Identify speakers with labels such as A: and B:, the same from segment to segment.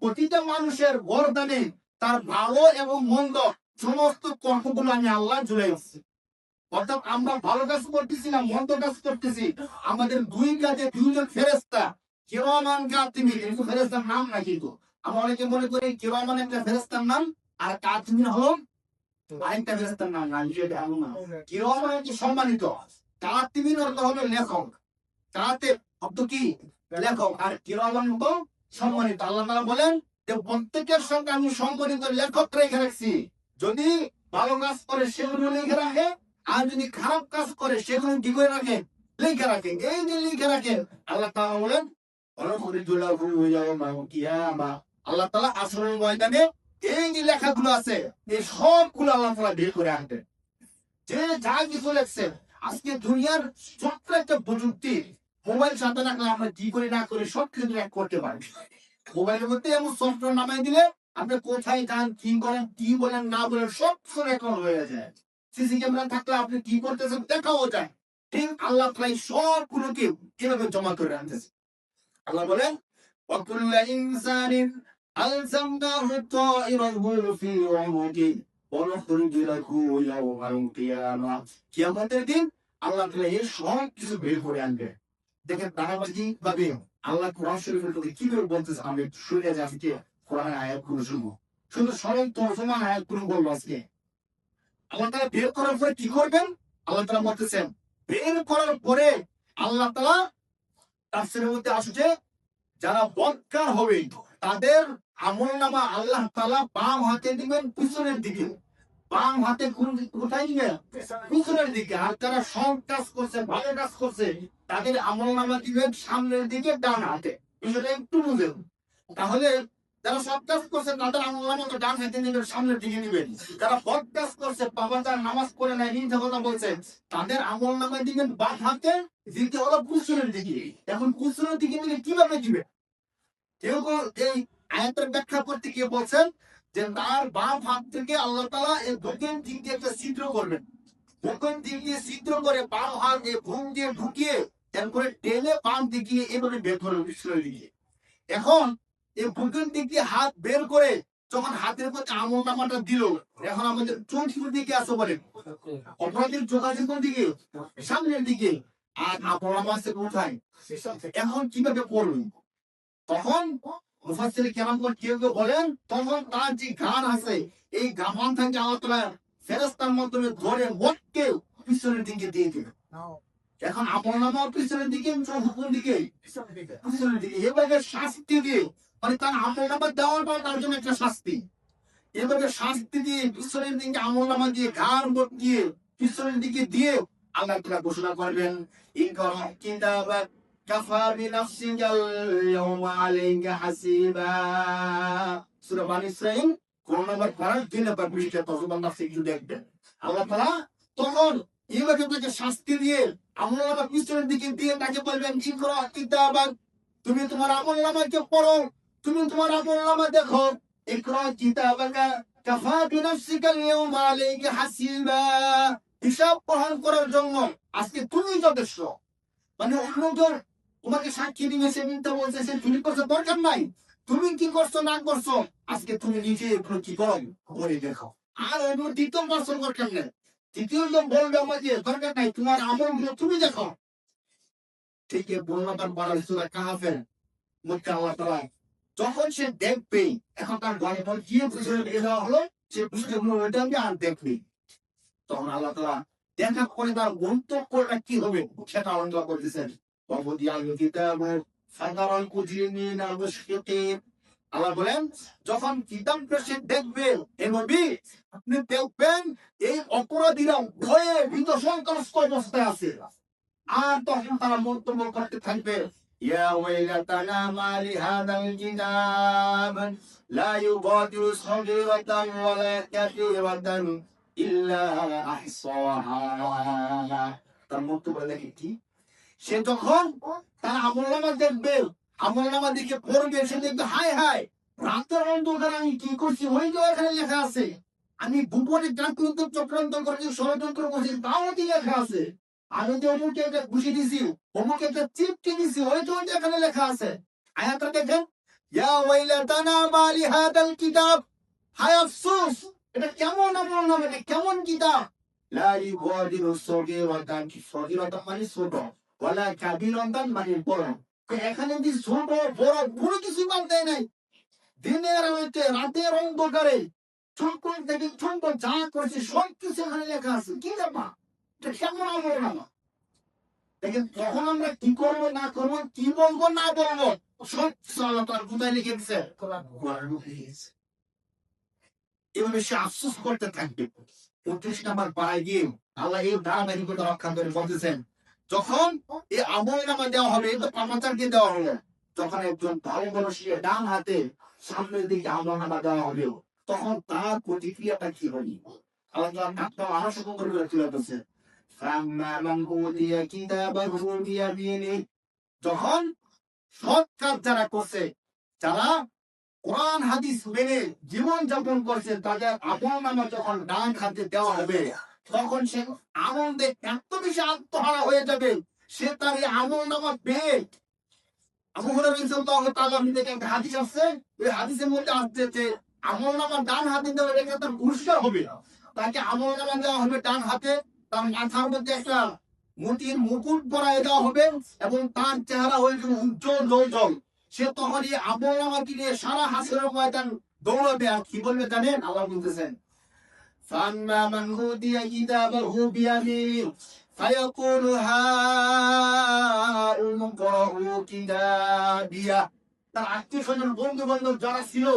A: প্রতিটা মানুষের বরদানে তার ভালো এবং মন্দ সমস্ত কর্মগুলো আমি আল্লাহ জুড়ে আসছি অর্থাৎ আমরা ভালো কাজ করতেছি না, মন্দ কাজ করতেছি। আমাদের দুই কাজে দুইজন ফেরেস্তা কেউ আমার কাজ ফেরেস্তার নাম না কিন্তু। আমরা অনেকে মনে করি কেরামান একটা ফেরেস্তার নাম আর কাতিমিন হলো আরেকটা ফেরেস্তার নাম। না এমন না। কেরামান হচ্ছে সম্মানিত। কাতিমিন অর্থ হবে লেখক। কাতে অর্থ কি? লেখক। আর কেরামান তো সম্মানিত। আল্লাহ বলেন যে প্রত্যেকের সঙ্গে আমি সম্মানিত লেখক রেখে রাখছি। যদি ভালো কাজ করে সেগুলো লিখে রাখে আর যদি খারাপ কাজ করে সেগুলো কি করে রাখে? লিখে রাখে। এই যে লিখে রাখে আল্লাহ তাআলা বলেন "ওয়ানুখরিজুলাহু ইয়াওমাল কিয়ামা।" আল্লাহ তালা আসরের ময়দানে এই যে লেখাগুলো আছে, এই সবগুলো আল্লাহ তালা বের করে আনতেন যে যা কিছু লেখছে, আজকে দুনিয়ার ছোট্ট একটা প্রযুক্তি, মোবাইল সাথে রাখলে আমরা কি করে না করে সব কিছু ট্র্যাক করতে পারি। মোবাইলের মধ্যে এমন সফটওয়্যার নামাই দিলে আপনি কোথায় গান কি করেন, কি বলেন, না বলেন সব কিছু রেকর্ড হয়ে যায়। সিসি ক্যামেরা থাকলে আপনি কি করতেছেন দেখাও যায়। ঠিক আল্লাহ প্রায় সবগুলোকে কীভাবে জমা করে আনতেছে? আল্লাহ বলেন ألزمناه طائره في عنقه ونخرج له يوم القيامة কিয়ামতের দিন আল্লাহ তাআলা এই সব কিছু বের করে আনবে দেখেন দানাবাজি ভাবে আল্লাহ কোরআন শরীফের প্রতি কি করে বলতেছে আমি একটু শুনে যাই আজকে কোরআনের আয়াত গুলো শুনবো শুধু সরল তর্জমা আয়াত গুলো বলবো আজকে আল্লাহ তাআলা বের করার পরে কি করবেন আল্লাহ তাআলা বলতেছেন বের করার পরে আল্লাহ তাআলা তাফসীরের মধ্যে আসছে যারা বদকার হবে তাদের আমল নামা আল্লাহ তালা বাম হাতে দিবেন, পিছনের দিকে। বাম হাতে কোথায় দিবেন পিছনের দিকে। আর যারা সৎ কাজ করছে, ভালো কাজ করছে, তাদের আমল নামা দিবেন সামনের দিকে, ডান হাতে। বিষয়টা একটু বুঝেন। তাহলে যারা সৎ কাজ করছে, তাদের আমল নামা তো ডান হাতে নেবেন সামনের দিকে নেবেন যারা বদ কাজ করছে, বাবা যারা নামাজ পড়ে নাই, মিথ্যা কথা বলছে, তাদের আমল নামা দিবেন বাম হাতে দিকে হলো কুসুরের দিকে। এখন কুসুরের দিকে নিলে কীভাবে দিবে? কেউ এই আয়াতের ব্যাখ্যা করতে গিয়ে বলছেন যে তার বাম হাত থেকে আল্লাহ তালা এই দক্ষিণ দিক দিয়ে একটা ছিদ্র করবেন। দক্ষিণ দিক দিয়ে ছিদ্র করে বাম হাত দিয়ে ঘুম দিয়ে ঢুকিয়ে এরপরে টেনে বাম দিকে এভাবে বের করে দিকে। এখন এই দক্ষিণ দিক দিয়ে হাত বের করে যখন হাতের মধ্যে আমল নামাটা দিল, এখন আমাদের চোখের দিকে আসো বলেন, অপরাধের যোগাযোগ দিকে? সামনের দিকে। আর আমল নামা আছে কোথায়? এখন কীভাবে করবেন? তখন মুফাসসির কেরাম কোন কেউ কেউ বলেন তখন তার যে গান আছে এই গামান থেকে আল্লাহ তাআলা ফেরেশতার মাধ্যমে ধরে মোটকে পিছনের দিকে দিয়ে দিবে এখন আপন নামার পিছনের দিকে হুকুম দিকে? পিছনের দিকে। এভাবে শাস্তি দিয়ে মানে তার আমল নামা দেওয়ার পর তার জন্য একটা শাস্তি। এভাবে শাস্তি দিয়ে পিছনের দিকে আমল নামা দিয়ে গান দিয়ে পিছনের দিকে দিয়ে আল্লাহ তাআলা ঘোষণা করবেন ইকরা কিতাবাক কাফা বিনাফসিকা ইয়াউমা আলাইকা হাসিবা সূরা বানি ইসরাঈল কোন নাম্বার পড়ার দুই নাম্বার পৃষ্ঠা তর্জমা নাফসি একটু দেখবেন আল্লাহ তাআলা তখন এইভাবে শাস্তি দিয়ে আমল নামা পিছনের দিকে দিয়ে তাকে বলবেন ইকরা কিতাবাক তুমি তোমার আমল নামাকে পড়ো, তুমি তোমার আমল নামা দেখো। ইকরা কিতাবাকা কাফা বিনাফসিকা ইয়াউমা আলাইকা হাসিবা। হিসাব গ্রহণ করার জন্য আজকে তুমি যথেষ্ট। মানে অন্যজন তোমাকে সাক্ষী দিবে, সে মিথ্যা বলছে, সে চুরি করছে, দরকার নাই। তুমি কি করছ, না করছ? আজকে তুমি নিজে এগুলো কি করো? করে দেখো আর অন্য দ্বিতীয় বছর তৃতীয় জন বলবে দরকার নাই, তোমার আমলগুলো তুমি দেখো ঠিক বললাম তার বড় সুরা কাহাফের যখন সে দেখবে, এখন তার গল্প কি বুঝে দেওয়া হলো, সে বুঝতে ওইটা আমি আর দেখবি তখন আল্লাহ তাআলা দেখা করে তার মন্তব্যটা কি হবে, সেটা আলোচনা করতেছেন। ووضع الكتاب فترى المجرمين مشفقين আল্লাহ বলেন যখন কিতাবটা সে দেখবে এ নবী আপনি দেখবেন এই অপরাধীরা ভয়ে ভীত সন্ত্রস্ত অবস্থায় আছে আর তখন তারা মন্তব্য করতে থাকবে يا ويلتنا ما لهذا الكتاب لا يغادر صغيرة ولا كبيرة إلا أحصاها তার মন্তব্য দেখে কি সে যখন তার আমল নামা দেখবে আমল নামা দিকে পড়বে, সে দেখবে হাই হাই আমি কি করছি? ওই এখানে লেখা আছে, আমি চাকরিত চক্রান্ত করেছি, ষড়যন্ত্র করছি, তাও কি লেখা আছে? আমি অমুকে একটা ঘুষি দিছি একটা চিপটি দিছি, ওই ওইটা এখানে লেখা আছে। আয়াতটা দেখেন, ইয়া ওয়াইলাতানা মালি হাদাল কিতাব, হায় আফসোস, এটা কেমন আমল নাম কেমন কিতাব? লা ইউগাদিরু সগীরাতান, কি সগীরাতান মানে ছোট। ওয়ালা কাবীরাতান মানে বড় এখানে ছোট, বড় কিছু থেকে যা সব কিছু এখানে লেখা আছে। কি ব্যাপার? এটা কেমন দেখেন তখন আমরা কি করব, না করব, কি বলব, না বলব, সব কিছু আল্লাহ লিখে দিয়েছে। এভাবে সে আফসোস করতে থাকবে। পঁচিশ নাম্বার পাড়ায় গিয়ে আল্লাহ এই ধারাবাহিকতা রক্ষা করে বলতেছেন যখন এই আমল নামা দেওয়া হবে পামাচারকে দেওয়া হলো যখন একজন ভালো মানুষের ডান হাতে সামনের দিকে আমল নামা দেওয়া হবে। তখন তার প্রতিক্রিয়াটা কি হবে? করে যখন যারা করছে, যারা কোরআন, হাদিস মেনে জীবন যাপন করছে, তাদের আমল নামা যখন ডান হাতে দেওয়া হবে তখন সে আনন্দে এত বেশি আত্মহারা হয়ে যাবে, সে তার এই আমল নামা পেয়ে আবু হাদিস ওই হাদিসের মধ্যে আসছে যে আমল নামা ডান হাতে দেওয়া এটা তার পুরস্কার হবে তাকে আমল নামা দেওয়া হবে ডান হাতে, তার মাথার মধ্যে একটা মতির মুকুট পরায় দেওয়া হবে এবং তার চেহারা হয়ে যাবে উজ্জ্বল জল সে তখন এই আমল নামাকে নিয়ে সারা হাসির ময়দান দৌড়াবে আর কি বলবে জানেন? আল্লাহ বলতেছেন فأما من أوتي كتابه بيمينه فيقول هاؤم اقرءوا كتابيه তার আত্মীয় স্বজন বন্ধু বান্ধব যারা ছিল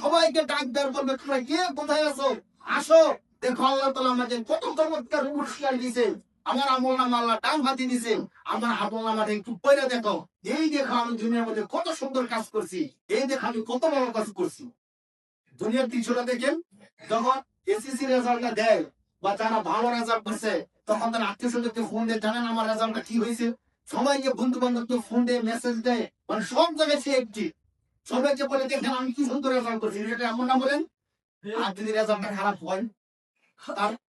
A: সবাইকে ডাক দেওয়ার বলবে তোমরা কে কোথায় আছো আসো দেখো আল্লাহ তালা আমাদের কত চমৎকার পুরস্কার দিছে আমার আমল নামা আল্লাহ টান হাতি দিছে আমার আমল নামাটা একটু পয়লা দেখো এই দেখো আমি দুনিয়ার মধ্যে কত সুন্দর কাজ করছি এই দেখো আমি কত বড় কাজ করছি দুনিয়ার দৃশ্যটা দেখেন যখন এসএসসি রেজাল্টটা দেয়, বা যারা ভালো রেজাল্ট করছে, তখন তার আত্মীয় স্বজনকে ফোন দিয়ে জানেন আমার রেজাল্টটা কি হয়েছে। সবাইকে বন্ধু বান্ধবকে ফোন দিয়ে মেসেজ দেয় মানে সব জায়গায় সে একটি সবাইকে বলে, দেখেন, আমি কি সুন্দর রেজাল্ট করছি, এটা এমন না বলেন। আর যদি রেজাল্টটা খারাপ হয়, তার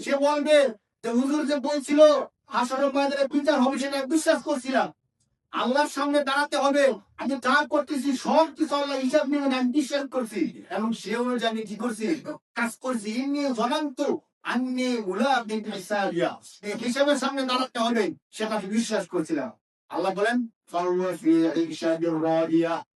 A: সে বলবে যে হুজুর যে বলছিল হাসরের ময়দানে বিচার হবে সেটা বিশ্বাস করছিলাম। আল্লাহর সামনে দাঁড়াতে হবে। আমি যা করতেছি, সব কিছু আল্লাহ হিসাব নিয়ে আমি বিশ্বাস করছি। এবং সে অনুযায়ী আমি কি করছি? কাজ করছি। ইন্নি জনান্ত হিসাবের সামনে দাঁড়াতে হবে, সেটা আমি বিশ্বাস করছিলাম। আল্লাহ বলেন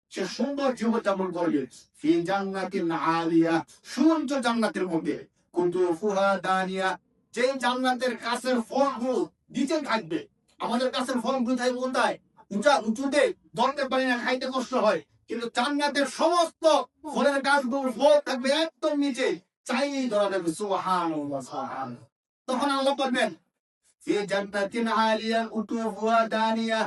A: সে সুন্দর জীবন যাপন করবে। ফি জান্নাতিন আলিয়া। সুউচ্চ জান্নাতের মধ্যে। কিন্তু ফুহা, দানিয়া যে জান্নাতের কাছের ফর্ম ফলগুলো নিচে থাকবে, আমাদের কাছের ফর্মগুলো থাকবে কোনটায় উঁচা, উঁচুতে, ধরতে পারি না, খাইতে কষ্ট হয়, কিন্তু জান্নাতের সমস্ত ফলের গাছগুলো ফল থাকবে একদম নিচে, চাইলেই ধরা যাবে সুহান তখন আল্লাহ করবেন ফি জান্নাতিন আলিয়া কুতুফুহা দানিয়া।